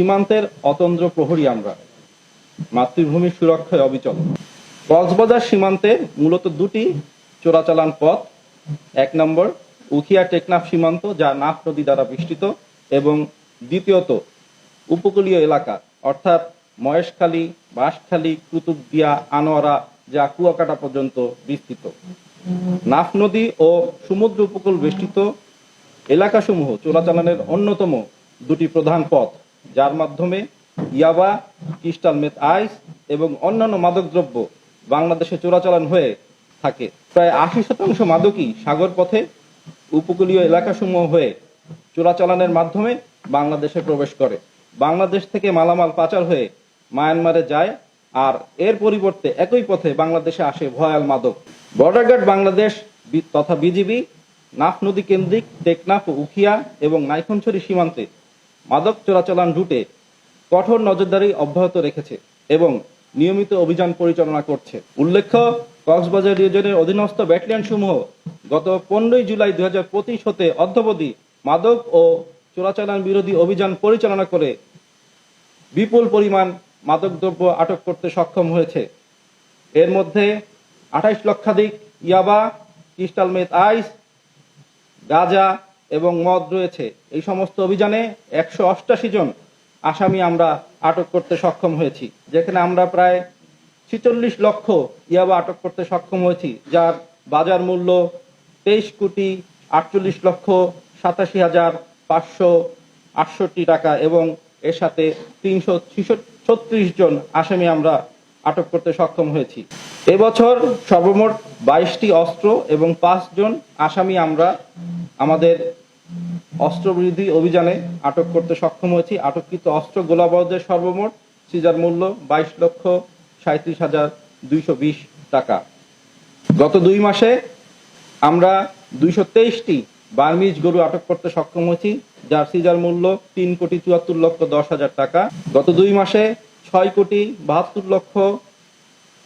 সীমান্তের অতন্দ্র প্রহরী আমরা। মাতৃভূমির সুরক্ষায় অবিচল। কক্সবাজার সীমান্তে মূলত দুটি চোরাচালান পথ। এক নম্বর উখিয়া টেকনাফ সীমান্ত, যা নাফ নদী দ্বারা বেষ্টিত এবং দ্বিতীয়ত উপকূলীয় এলাকা, অর্থাৎ মহেশখালী, বাঁশখালী, কুতুবদিয়া, আনোয়ারা, যা কুয়াকাটা পর্যন্ত বিস্তৃত। নাফ নদী ও সমুদ্র উপকূল বেষ্টিত এলাকাসমূহ চোরাচালানের অন্যতম দুটি প্রধান পথ। যার মাধ্যমে ইয়াবা, ক্রিস্টাল মেথ আইস এবং অন্যান্য মাদকদ্রব্য বাংলাদেশে চোরাচালান হয়ে থাকে। প্রায় আশি শতাংশ মাদকই সাগর পথে উপকূলীয় এলাকাসমূহ হয়ে চোরাচালানের মাধ্যমে বাংলাদেশে প্রবেশ করে। বাংলাদেশ থেকে মালামাল পাচার হয়ে মায়ানমারে যায় আর এর পরিবর্তে একই পথে বাংলাদেশে আসে ভয়াল মাদক। বর্ডার গার্ড বাংলাদেশ তথা বিজিবি, নাফ নদী কেন্দ্রিক, টেকনাফ উখিয়া এবং নাইখনছড়ি সীমান্তে মাদক চোরাচালান রুটে কঠোর নজরদারি অব্যাহত রেখেছে এবং নিয়মিত অভিযান পরিচালনা করছে। উল্লেখ্য, কক্সবাজার রিজনের অধীনস্থ ব্যাটালিয়ন সমূহ গত পনেরোই জুলাই দুই হাজার পঁচিশ হতে অদ্যাবধি মাদক ও চোরাচালান বিরোধী অভিযান পরিচালনা করে বিপুল পরিমাণ মাদকদ্রব্য আটক করতে সক্ষম হয়েছে। এর মধ্যে আঠাইশ লক্ষাধিক ইয়াবা, ক্রিস্টাল মেথ আইস, গাঁজা এবং মদ রয়েছে। এই সমস্ত অভিযানে একশো অষ্টাশি জন আসামি আমরা আটক করতে সক্ষম হয়েছি, যেখানে আমরা প্রায় ছিচল্লিশ লক্ষ ইয়াবা আটক করতে সক্ষম হয়েছি, যার বাজার মূল্য তেইশ কোটি আটচল্লিশ লক্ষ সাতাশি হাজার পাঁচশো আটষট্টি টাকা এবং এর সাথে তিনশো ছত্রিশ জন আসামি আমরা আটক করতে সক্ষম হয়েছি। এবছর সর্বমোট বাইশটি অস্ত্র এবং পাঁচজন আসামি আমরা আমাদের অস্ত্রবিরোধী অভিযানে আটক করতে সক্ষম হয়েছি। আটককৃত অস্ত্র গোলাবারুদের সর্বমোট সিজার মূল্য বাইশ লক্ষ সাঁত্রিশ হাজার দুইশো বিশ টাকা। গত দুই মাসে আমরা দুইশো তেইশটি বার্মিজ গরু আটক করতে সক্ষম হয়েছি, যার সিজার মূল্য তিন কোটি চুয়াত্তর লক্ষ দশ হাজার টাকা। গত দুই মাসে ছয় কোটি বাহাত্তর লক্ষ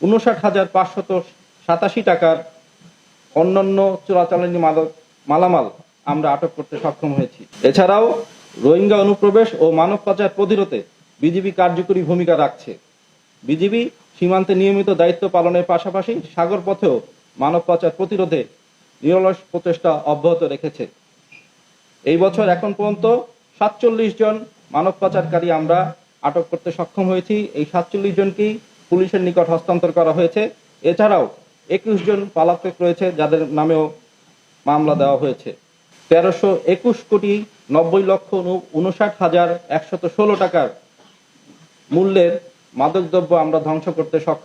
উনষাট হাজার পাঁচশত সাতাশি টাকার অন্যান্য চোরাচালানি মাদক মালামাল আমরা আটক করতে সক্ষম হয়েছি। এছাড়াও রোহিঙ্গা অনুপ্রবেশ ও মানব পাচার প্রতিরোধে বিজিবি কার্যকরী ভূমিকা রাখছে। বিজিবি সীমান্তে নিয়মিত দায়িত্ব পালনের পাশাপাশি সাগর পথেও মানব পাচার প্রতিরোধে নিরলস প্রচেষ্টা অব্যাহত রেখেছে। এই বছর এখন পর্যন্ত সাতচল্লিশ জন মানব পাচারকারী আমরা আটক করতে সক্ষম হয়েছি। এই সাতচল্লিশ জনকেই পুলিশের নিকট হস্তান্তর করা হয়েছে। এছাড়াও একুশ জন পালাতক রয়েছে, যাদের নামেও মামলা দেওয়া হয়েছে। তেরোশো একুশ কোটি নব্বই লক্ষ উন- উনষাট হাজার একশত ষোলো টাকার মূল্যের মাদকদ্রব্য আমরা ধ্বংস করতে সক্ষম